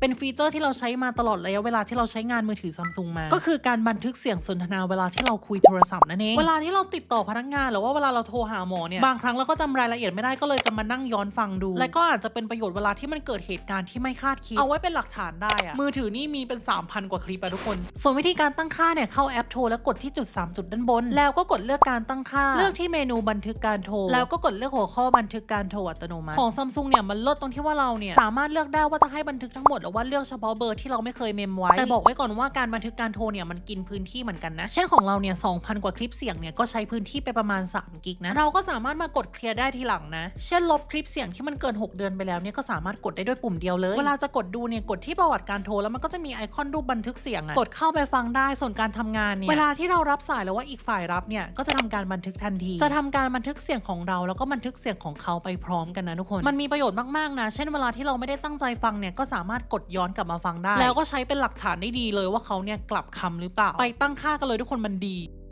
เป็นฟีเจอร์ที่เราใช้มาตลอดระยะเวลาที่เราใช้งานมือถือซัมซุงมา ก็คือการบันทึกเสียงสนทนาเวลาที่เราคุยโทรศัพท์นั่นเอง เวลาที่เราติดต่อพนักงานหรือว่าเวลาเราโทรหาหมอเนี่ย บางครั้งเราก็จำรายละเอียดไม่ได้ก็เลยจะมานั่งย้อนฟังดู และก็อาจจะเป็นประโยชน์เวลาที่มันเกิดเหตุการณ์ที่ไม่คาดคิด เอาไว้เป็นหลักฐานได้อะมือถือนี่มีเป็น 3,000 กว่าคลิปอะทุกคน ส่วนวิธีการตั้งค่าเนี่ยเข้าแอปโทรแล้วกดที่จุด 3 จุดด้านบน แล้วก็กดเลือกการตั้งค่า เลือกที่เมนูบันทึกการโทร แล้วก็กดเลือกหัวข้อบันทึกการโทรอัตโนมัติ ของซัมซุงเนี่ยมันเลิศตรงที่ว่าเราเนี่ยสามารถเลือกได้ว่าจะให้บันทึกทั้งหมดือว่าเลือกเฉพาะเบอร์ที่เราไม่เคยเมมไว้ แต่บอกไว้ก่อนว่าการบันทึกการโทรเนี่ยมันกินพื้นที่เหมือนกันนะ เช่นของเราเนี่ย2,000 กว่าคลิปเสียงเนี่ยก็ใช้พื้นที่ไปประมาณ3กิกนะ เราก็สามารถมากดเคลียร์ได้ทีหลังนะ เช่นลบคลิปเสียงที่มันเกิน 6 เดือนไปแล้วเนี่ยก็สามารถกดได้ด้วยปุ่มเดียวเลย เวลาจะกดดูเนี่ยกดที่ประวัติการโทรแล้วมันก็จะมีไอคอนรูปบันทึกเสียงอะกดเข้าไปฟังได้ส่วนการทำงานเนี่ยเวลาที่เรารับสายแล้วว่าอีกฝ่ายรับเนี่ยก็จะทำการบันทึกทันที จะทำการบันทึกเสียงของเราแล้วก็บันทึกเสียงของเขาไปพร้อมกันนะทุกคน มันมีประโยชน์มากๆนะ เช่นเวลาที่เราไม่ได้ตั้งใจฟังเนี่ยก็สามารถกดย้อนกลับมาฟังได้ แล้วก็ใช้เป็นหลักฐานได้ดีเลยว่าเขาเนี่ยกลับคำหรือเปล่า ไปตั้งค่ากันเลยทุกคนมันดี